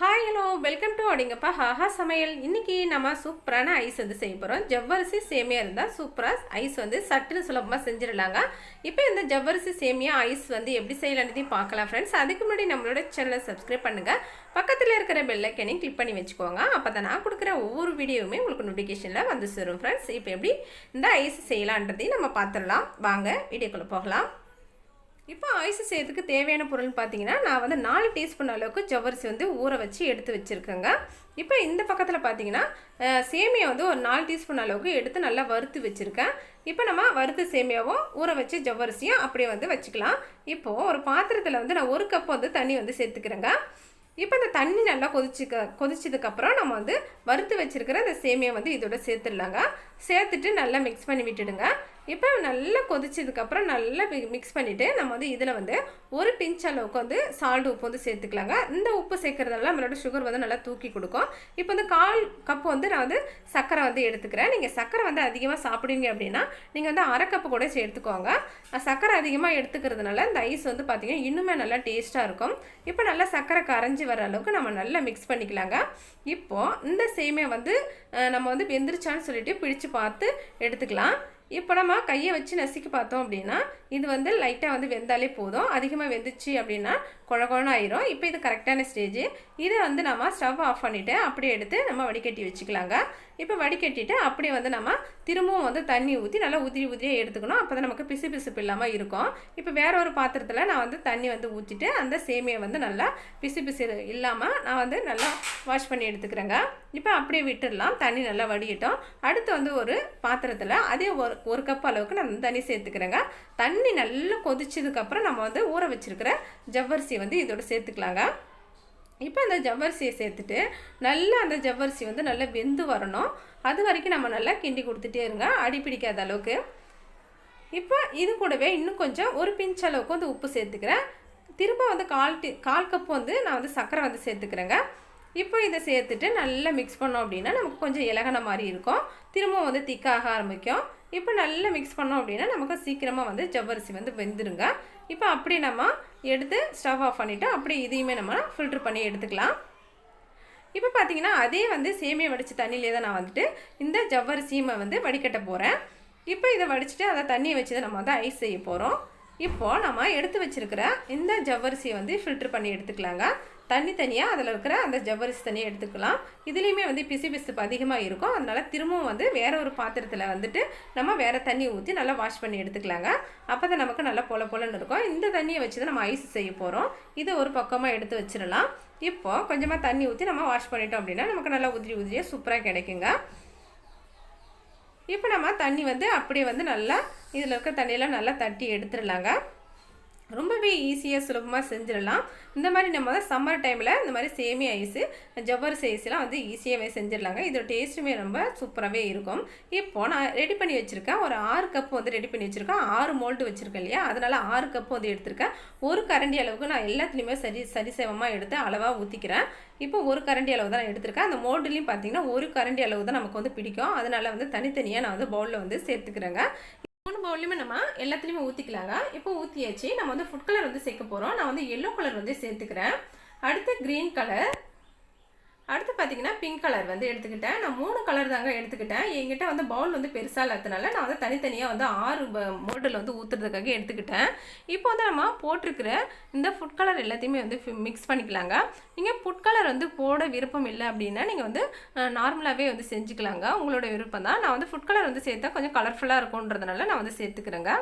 Hi hello welcome to அடிங்கப்பா ஹாஹா சமையல் இன்னைக்கு நம்ம சூப்பரான ஐஸ் வந்து செய்ய போகிறோம் ஜவ்வரிசி சேமியா இருந்தால் சூப்பராக ஐஸ் வந்து சட்டுன்னு சுலபமாக செஞ்சிடலாங்க. இப்போ இந்த ஜவ்வரிசி சேமியா ஐஸ் வந்து எப்படி செய்யலான்றதையும் பார்க்கலாம் ஃப்ரெண்ட்ஸ் அதுக்கு முன்னாடி நம்மளோட சேனலை சப்ஸ்கிரைப் பண்ணுங்கள் பக்கத்தில் இருக்கிற பெல்லைக்கனையும் கிளிக் பண்ணி வச்சுக்கோங்க. அப்போ தான் நான் கொடுக்குற ஒவ்வொரு வீடியோவுமே உங்களுக்கு நோட்டிஃபிகேஷனில் வந்து சேரும் ஃப்ரெண்ட்ஸ் இப்போ எப்படி இந்த ஐஸ் செய்யலான்றதையும் நம்ம பார்த்துடலாம். வாங்க வீடியோக்குள்ளே போகலாம். இப்போ ஐஸ் செய்யறதுக்கு தேவையான பொருள்னு பார்த்தீங்கன்னா நான் வந்து நாலு டீஸ்பூன் அளவுக்கு ஜவ்வரிசி வந்து ஊற வச்சு எடுத்து வச்சுருக்கேங்க. இப்போ இந்த பக்கத்தில் பார்த்தீங்கன்னா சேமியா வந்து ஒரு நாலு டீஸ்பூன் அளவுக்கு எடுத்து நல்லா வறுத்து வச்சுருக்கேன். இப்போ நம்ம வறுத்த சேமியாவும் ஊற வச்சு ஜவ்வரிசியும் அப்படியே வந்து வச்சுக்கலாம். இப்போது ஒரு பாத்திரத்தில் வந்து நான் ஒரு கப் வந்து தண்ணி வந்து சேர்த்துக்கிறேங்க. இப்போ இந்த தண்ணி நல்லா கொதிச்சுக்க கொதிச்சதுக்கப்புறம் நம்ம வந்து வறுத்து வச்சுருக்கிற அந்த சேமியா வந்து இதோட சேர்த்துடலாங்க. சேர்த்துட்டு நல்லா மிக்ஸ் பண்ணி விட்டுடுங்க. இப்போ நல்லா கொதிச்சதுக்கப்புறம் நல்லா மிக்ஸ் பண்ணிவிட்டு நம்ம வந்து இதில் வந்து ஒரு பிஞ்ச் அளவுக்கு வந்து சால்ட் உப்பு வந்து சேர்த்துக்கலாங்க. இந்த உப்பு சேர்க்கறதால நம்மளோட சுகர் வந்து நல்லா தூக்கி கொடுக்கும். இப்போ வந்து கால் கப் வந்து நான் வந்து சர்க்கரை வந்து எடுத்துக்கிறேன். நீங்கள் சர்க்கரை வந்து அதிகமாக சாப்பிடுவீங்க அப்படின்னா நீங்கள் வந்து அரை கப்பு கூட சேர்த்துக்கோங்க. சக்கரை சர்க்கரை அதிகமாக எடுத்துக்கிறதுனால இந்த ஐஸ் வந்து பார்த்திங்கன்னா இன்னுமே நல்லா டேஸ்ட்டாக இருக்கும். இப்போ நல்லா சர்க்கரை கரைஞ்சி வர அளவுக்கு நம்ம நல்லா மிக்ஸ் பண்ணிக்கலாங்க. இப்போது இந்த சேமியா வந்து நம்ம வந்து வெந்துருச்சான்னு சொல்லிட்டு பிடிச்சு பார்த்து எடுத்துக்கலாம். இப்போ நம்ம கையை வச்சு நசுக்கி பார்த்தோம் அப்படின்னா இது வந்து லைட்டாக வந்து வெந்தாலே போதும். அதிகமாக வெந்துச்சு அப்படின்னா குழகுழன்னு ஆயிரும். இப்போ இது கரெக்டான ஸ்டேஜ் இதை வந்து நம்ம ஸ்டவ் ஆஃப் பண்ணிவிட்டு அப்படியே எடுத்து நம்ம வடிகட்டி வச்சுக்கலாங்க. இப்போ வடிகட்டிட்டு அப்படியே வந்து நம்ம திரும்பவும் வந்து தண்ணி ஊற்றி நல்லா உதிரி உதிரியாக எடுத்துக்கணும். அப்போ தான் நமக்கு பிசு பிசுப்பு இல்லாமல் இருக்கும். இப்போ வேற ஒரு பாத்திரத்தில் நான் வந்து தண்ணி வந்து ஊற்றிட்டு அந்த சேமியை வந்து நல்லா பிசு பிசு இல்லாமல் நான் வந்து நல்லா வாஷ் பண்ணி எடுத்துக்கிறேங்க. இப்போ அப்படியே விட்டுடலாம். தண்ணி நல்லா வடிகட்டும் அடுத்து வந்து ஒரு பாத்திரத்தில் அதே ஒரு ஒரு கப் அளவுக்கு நான் தண்ணி சேர்த்துக்கிறேங்க. தண்ணி நல்லா கொதிச்சதுக்கப்புறம் நம்ம வந்து ஊற வச்சிருக்கிற ஜவ்வரிசி வந்து இதோட சேர்த்துக்கலாங்க. இப்போ அந்த ஜவ்வரிசியை சேர்த்துட்டு நல்லா அந்த ஜவ்வரிசி வந்து நல்லா வெந்து வரணும். அது வரைக்கும் நம்ம நல்லா கிண்டி கொடுத்துட்டே இருங்க. அடி பிடிக்காத அளவுக்கு. இப்போ இது கூடவே இன்னும் கொஞ்சம் ஒரு பிஞ்ச் அளவுக்கு வந்து உப்பு சேர்த்துக்கிறேன். திரும்ப வந்து கால் டி கால் கப் வந்து நான் வந்து சர்க்கரை வந்து சேர்த்துக்கிறேங்க. இப்போ இதை சேர்த்துட்டு நல்லா மிக்ஸ் பண்ணோம் அப்படின்னா நமக்கு கொஞ்சம் இலகன மாதிரி இருக்கும். திரும்பவும் வந்து திக்காக ஆரம்பிக்கும். இப்போ நல்லா மிக்ஸ் பண்ணோம் அப்படின்னா நமக்கு சீக்கிரமாக வந்து ஜவ்வரிசி வந்து வெந்துருங்க. இப்போ அப்படி நம்ம எடுத்து ஸ்டவ் ஆஃப் பண்ணிவிட்டு அப்படி இதையுமே நம்ம ஃபில்ட்ரு பண்ணி எடுத்துக்கலாம். இப்போ பார்த்தீங்கன்னா அதே வந்து சேமியா வடித்த தண்ணியிலே தான் நான் வந்துட்டு இந்த ஜவ்வரிசியுமே வந்து வடிகட்ட போகிறேன் இப்போ இதை வடிச்சிட்டு அதை தண்ணியை வச்சு தான் நம்ம வந்து ஐஸ் செய்ய போகிறோம் இப்போது நம்ம எடுத்து வச்சிருக்கிற இந்த ஜவ்வரிசியை வந்து ஃபில்டர் பண்ணி எடுத்துக்கலாங்க. தண்ணி தனியாக அதில் இருக்கிற அந்த ஜவ்வரிசி தனியாக எடுத்துக்கலாம். இதுலேயுமே வந்து பிசு பிசுப்பு அதிகமாக இருக்கும். அதனால் திரும்பவும் வந்து வேறு ஒரு பாத்திரத்தில் வந்துட்டு நம்ம வேறு தண்ணி ஊற்றி நல்லா வாஷ் பண்ணி எடுத்துக்கலாங்க. அப்போ தான் நமக்கு நல்லா பொல பொலன்னு இருக்கும். இந்த தண்ணியை வச்சு தான் நம்ம ஐஸ் செய்ய போகிறோம் இதை ஒரு பக்கமாக எடுத்து வச்சிடலாம். இப்போது கொஞ்சமாக தண்ணி ஊற்றி நம்ம வாஷ் பண்ணிட்டோம் அப்படின்னா நமக்கு நல்லா உதிரி உதிரியாக சூப்பராக கிடைக்குங்க. இப்போ நம்ம தண்ணி வந்து அப்படியே வந்து நல்லா இதில் இருக்க தண்ணியெல்லாம் நல்லா தட்டி எடுத்துடலாங்க. ரொம்பவே ஈஸியாக சுலபமாக செஞ்சிடலாம். இந்த மாதிரி நம்ம சம்மர் டைமில் இந்த மாதிரி சேமியா ஐஸு ஜவ்வரிசி ஐஸ்லாம் வந்து ஈஸியாகவே செஞ்சிடலாங்க. இதோட டேஸ்ட்டுமே ரொம்ப சூப்பராகவே இருக்கும். இப்போ நான் ரெடி பண்ணி வச்சுருக்கேன். ஒரு ஆறு கப் வந்து ரெடி பண்ணி வச்சுருக்கேன். ஆறு மோல்டு வச்சுருக்கேன் இல்லையா? அதனால் ஆறு கப் வந்து எடுத்திருக்கேன். ஒரு கரண்டி அளவுக்கு நான் எல்லாத்துலேயுமே சரி சரிசமமாக எடுத்து அளவாக ஊற்றிக்கிறேன் இப்போ ஒரு கரண்டி அளவு தான் நான் எடுத்திருக்கேன். அந்த மோல்டுலேயும் பார்த்தீங்கன்னா ஒரு கரண்டி அளவு தான் நமக்கு வந்து பிடிக்கும். அதனால் வந்து தனித்தனியாக நான் வந்து பவுலில் வந்து சேர்த்துக்கிறேங்க. மூணு பவுல்லையுமே நம்ம எல்லாத்துலேயுமே ஊற்றிக்கலாங்க இப்போ ஊற்றியாச்சு நம்ம வந்து ஃபுட் கலர் வந்து சேர்க்க போகிறோம் நான் வந்து எல்லோ கலர் வந்து சேர்த்துக்கிறேன். அடுத்து க்ரீன் கலர் அடுத்து பார்த்தீங்கன்னா பிங்க் கலர் வந்து எடுத்துக்கிட்டேன். நான் மூணு கலர் தாங்க எடுத்துக்கிட்டேன். என்கிட்ட வந்து பவுல் வந்து பெருசாக இல்லாததுனால நான் வந்து தனித்தனியாக வந்து ஆறு மோட்டல் வந்து ஊற்றுறதுக்காக எடுத்துக்கிட்டேன். இப்போ வந்து நம்ம போட்டிருக்கிற இந்த ஃபுட் கலர் எல்லாத்தையுமே வந்து மிக்ஸ் பண்ணிக்கலாங்க. நீங்கள் ஃபுட் கலர் வந்து போட விருப்பம் இல்லை அப்படின்னா நீங்கள் வந்து நார்மலாகவே வந்து செஞ்சுக்கலாங்க. உங்களோட விருப்பம் தான். நான் வந்து ஃபுட் கலர் வந்து சேர்த்தா கொஞ்சம் கலர்ஃபுல்லாக இருக்கும்ன்றதுனால நான் வந்து சேர்த்துக்கிறேங்க.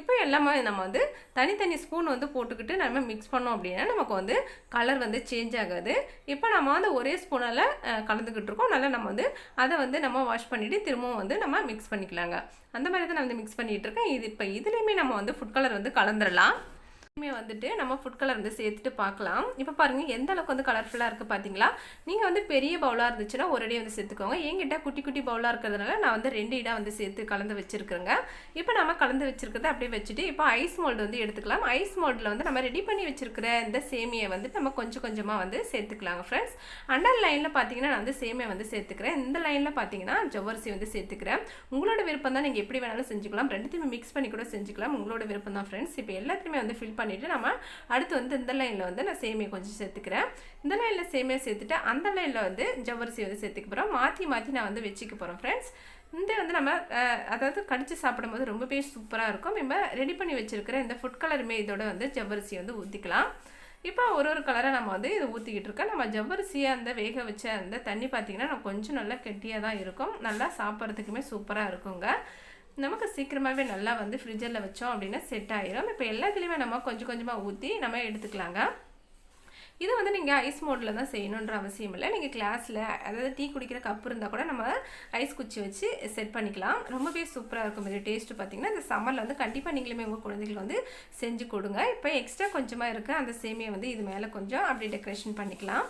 இப்போ எல்லாமே நம்ம வந்து தனித்தனி ஸ்பூன் வந்து போட்டுக்கிட்டு நம்ம மிக்ஸ் பண்ணோம் அப்படின்னா நமக்கு வந்து கலர் வந்து சேஞ்ச் ஆகாது. இப்போ நம்ம வந்து ஒரே ஸ்பூனால் கலந்துக்கிட்டு இருக்கோம் நல்லா நம்ம வந்து அதை வந்து நம்ம வாஷ் பண்ணிவிட்டு திரும்பவும் வந்து நம்ம மிக்ஸ் பண்ணிக்கலாங்க. அந்த மாதிரி தான் நான் வந்து மிக்ஸ் பண்ணிகிட்டு இருக்கேன். இது இப்போ இதுலேயுமே நம்ம வந்து ஃபுட் கலர் வந்து கலந்துடலாம் இதுவுமே வந்துட்டு நம்ம ஃபுட் கலர் வந்து சேர்த்துட்டு பார்க்கலாம். இப்போ பாருங்கள் எந்த அளவுக்கு வந்து கலர்ஃபுல்லாக இருக்குது பார்த்தீங்களா நீங்கள் வந்து பெரிய பவுலாக இருந்துச்சுன்னா ஒரு அடி வந்து சேர்த்துக்கோங்க. என்கிட்ட குட்டி குட்டி பவுலாக இருக்கிறதுனால நான் வந்து ரெண்டு இடம் வந்து சேர்த்து கலந்து வச்சுருக்கேங்க இப்போ நம்ம கலந்து வச்சுருக்கிறத அப்படியே வச்சுட்டு இப்போ ஐஸ் மோல்டு வந்து எடுத்துக்கலாம். ஐஸ் மோல்டில் வந்து நம்ம ரெடி பண்ணி வச்சுருக்கிற இந்த சேமியை வந்து நம்ம கொஞ்சம் கொஞ்சமாக வந்து சேர்த்துக்கலாங்க ஃப்ரெண்ட்ஸ் அண்டர் லைனில் பார்த்தீங்கன்னா நான் வந்து சேமியை வந்து சேர்த்துக்கிறேன். இந்த லைனில் பார்த்தீங்கன்னா ஜவ்வரிசி வந்து சேர்த்துக்கிறேன். உங்களோட விருப்பம் தான் நீங்கள் எப்படி வேணாலும் செஞ்சுக்கலாம். ரெண்டுத்தையுமே மிக்ஸ் பண்ணி கூட செஞ்சுக்கலாம். உங்களோட விருப்பம் தான் ஃப்ரெண்ட்ஸ் இப்போ எல்லாத்தையுமே வந்து ஃபில் பண்ணி பண்ணிவிட்டு நம்ம அடுத்து வந்து இந்த லைனில் வந்து நான் சேமியா கொஞ்சம் சேர்த்துக்கிறேன். இந்த லைனில் சேமியா சேர்த்துட்டு அந்த லைனில் வந்து ஜவ்வரிசி வந்து சேர்த்துக்க போகிறோம் மாற்றி மாற்றி நான் வந்து வச்சுக்க போகிறேன் ஃப்ரெண்ட்ஸ் இந்த வந்து நம்ம அதாவது கடித்து சாப்பிடும்போது ரொம்பவே சூப்பராக இருக்கும். நம்ம ரெடி பண்ணி வச்சுருக்கிற இந்த ஃபுட் கலருமே இதோட வந்து ஜவ்வரிசி வந்து ஊற்றிக்கலாம் இப்போ ஒரு ஒரு கலரை நம்ம வந்து இதை ஊற்றிக்கிட்டு இருக்கோம். நம்ம ஜவ்வரிசியை அந்த வேக வச்ச அந்த தண்ணி பார்த்திங்கன்னா நம்ம கொஞ்சம் நல்லா கெட்டியாக தான் இருக்கும். நல்லா சாப்பிட்றதுக்குமே சூப்பராக இருக்குங்க. நமக்கு சீக்கிரமாகவே நல்லா வந்து ஃப்ரிட்ஜில் வச்சோம் அப்படின்னா செட் ஆயிரும். இப்போ எல்லாத்துலேயுமே நம்ம கொஞ்சம் கொஞ்சமாக ஊற்றி நம்ம எடுத்துக்கலாங்க. இது வந்து நீங்கள் ஐஸ் மோடில் தான் செய்யணுன்ற அவசியம் இல்லை. நீங்கள் கிளாஸில் அதாவது டீ குடிக்கிற கப் இருந்தால் கூட நம்ம ஐஸ் குச்சி வச்சு செட் பண்ணிக்கலாம். ரொம்பவே சூப்பராக இருக்கும் இது டேஸ்ட்டு பார்த்தீங்கன்னா இந்த சம்மரில் வந்து கண்டிப்பாக நீங்களுமே உங்கள் குழந்தைகள் வந்து செஞ்சு கொடுங்க. இப்போ எக்ஸ்ட்ரா கொஞ்சமாக இருக்க. அந்த சேமியை வந்து இது மேலே கொஞ்சம் அப்படி டெக்கரேஷன் பண்ணிக்கலாம்.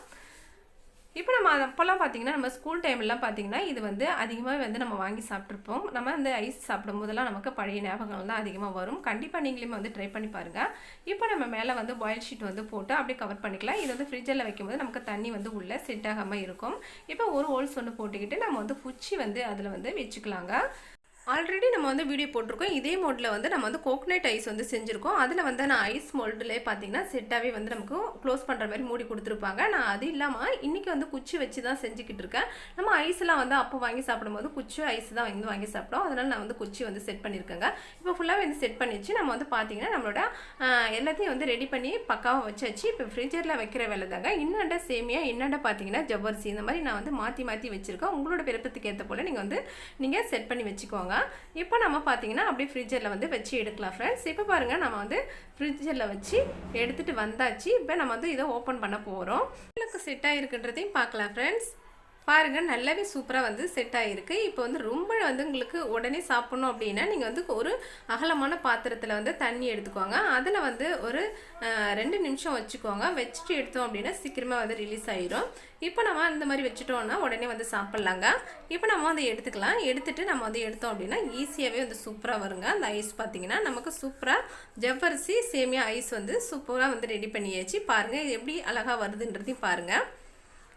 இப்போ நம்ம அப்போல்லாம் பார்த்தீங்கன்னா நம்ம ஸ்கூல் டைம்லாம் பார்த்தீங்கன்னா இது வந்து அதிகமாக வந்து நம்ம வாங்கி சாப்பிட்ருப்போம் நம்ம அந்த ஐஸ் சாப்பிடும் போதெல்லாம் நமக்கு பழைய ஞாபகங்கள் தான் அதிகமாக வரும். கண்டிப்பாக நீங்களுமே வந்து ட்ரை பண்ணி பாருங்கள் இப்போ நம்ம மேலே வந்து பாயில் ஷீட் வந்து போட்டு அப்படியே கவர் பண்ணிக்கலாம். இது வந்து ஃப்ரிட்ஜில் வைக்கும்போது நமக்கு தண்ணி வந்து உள்ளே செட் ஆகாமல் இருக்கும். இப்போ ஒரு ஹோல்ஸ் ஒன்று போட்டுக்கிட்டு நம்ம வந்து குச்சி வந்து அதில் வந்து வச்சுக்கலாங்க. ஆல்ரெடி நம்ம வந்து வீடியோ போட்டிருக்கோம். இதே மோடில் வந்து நம்ம வந்து கோகனட் ஐஸ் வந்து செஞ்சுருக்கோம். அதில் வந்து நான் ஐஸ் மோல்டுலே பார்த்தீங்கன்னா செட்டாகவே வந்து நமக்கு க்ளோஸ் பண்ணுற மாதிரி மூடி கொடுத்துருப்பாங்க. நான் அது இல்லாமல் இன்றைக்கி வந்து குச்சி வச்சு தான் செஞ்சுக்கிட்டு இருக்கேன். நம்ம ஐஸ்லாம் வந்து அப்போ வாங்கி சாப்பிடும்போது குச்சி ஐஸ் தான் வந்து வாங்கி சாப்பிட்டோம் அதனால் நான் வந்து குச்சி வந்து செட் பண்ணியிருக்கேங்க. இப்போ ஃபுல்லாகவே வந்து செட் பண்ணிச்சு. நம்ம வந்து பார்த்தீங்கன்னா நம்மளோட எல்லாத்தையும் வந்து ரெடி பண்ணி பக்காவாக வச்சாச்சு. இப்போ ஃப்ரிட்ஜரில் வைக்கிற வேலை தாங்க. இன்னண்ட சேமியா இன்னண்ட பார்த்தீங்கன்னா ஜவ்வரிசி இந்த மாதிரி நான் வந்து மாற்றி மாற்றி வச்சுருக்கேன். உங்களோட விருப்பத்துக்கு ஏற்ற போல் நீங்கள் வந்து நீங்கள் செட் பண்ணி வச்சுக்கோங்க. இப்போ நம்ம பார்த்தீங்கன்னா அப்படியே ஃப்ரிட்ஜரில் வந்து வச்சு எடுக்கலாம் ஃப்ரெண்ட்ஸ் இப்போ பாருங்கள் நம்ம வந்து ஃப்ரிட்ஜரில் வச்சு எடுத்துகிட்டு வந்தாச்சு. இப்போ நம்ம வந்து இதை ஓப்பன் பண்ண போகிறோம் உங்களுக்கு செட் ஆகிருக்குன்றதையும் பார்க்கலாம் ஃப்ரெண்ட்ஸ் பாருங்கள் நல்லாவே சூப்பராக வந்து செட் ஆகிருக்கு இப்போ வந்து ரொம்ப வந்து உங்களுக்கு உடனே சாப்பிட்ணும் அப்படின்னா நீங்கள் வந்து ஒரு அகலமான பாத்திரத்தில் வந்து தண்ணி எடுத்துக்கோங்க. அதில் வந்து ஒரு ரெண்டு நிமிஷம் வச்சுக்கோங்க. வச்சுட்டு எடுத்தோம் அப்படின்னா சீக்கிரமாக வந்து ரிலீஸ் ஆயிரும். இப்போ நம்ம இந்த மாதிரி வச்சுட்டோம்னா உடனே வந்து சாப்பிட்லாங்க. இப்போ நம்ம வந்து எடுத்துக்கலாம். எடுத்துட்டு நம்ம வந்து எடுத்தோம் அப்படின்னா ஈஸியாகவே வந்து சூப்பராக வருங்க. அந்த ஐஸ் பார்த்தீங்கன்னா நமக்கு சூப்பராக ஜவ்வரிசி சேமியா ஐஸ் வந்து சூப்பராக வந்து ரெடி பண்ணியாச்சு. பாருங்கள் எப்படி அழகாக வருதுன்றதையும் பாருங்கள்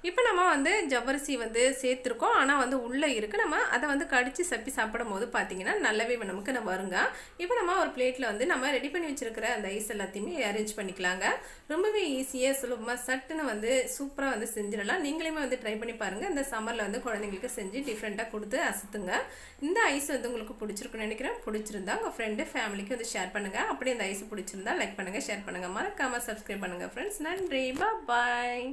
இப்போ நம்ம வந்து ஜவ்வரிசி வந்து சேர்த்துருக்கோம். ஆனால் வந்து உள்ளே இருக்குது நம்ம அதை வந்து கடித்து சப்பி சாப்பிடும் போது பார்த்தீங்கன்னா நல்லாவே நமக்கு நம்ம வருங்க. இப்போ நம்ம ஒரு பிளேட்டில் வந்து நம்ம ரெடி பண்ணி வச்சுருக்கிற அந்த ஐஸ் எல்லாத்தையுமே அரேஞ்ச் பண்ணிக்கலாங்க. ரொம்பவே ஈஸியாக சுலபமாக சட்டுன்னு வந்து சூப்பராக வந்து செஞ்சிடலாம். நீங்களுமே வந்து ட்ரை பண்ணி பாருங்கள் இந்த சம்மரில் வந்து குழந்தைங்களுக்கு செஞ்சு டிஃப்ரெண்ட்டாக கொடுத்து அசத்துங்க. இந்த ஐஸ் வந்து உங்களுக்கு பிடிச்சிருக்குன்னு நினைக்கிறேன். பிடிச்சிருந்தா உங்கள் ஃப்ரெண்டு ஃபேமிலிக்கு வந்து ஷேர் பண்ணுங்கள் அப்படியே இந்த ஐஸ் பிடிச்சிருந்தா லைக் பண்ணுங்கள் ஷேர் பண்ணுங்கள் மறக்காமல் சப்ஸ்கிரைப் பண்ணுங்கள் ஃப்ரெண்ட்ஸ் நன்றி. பாய்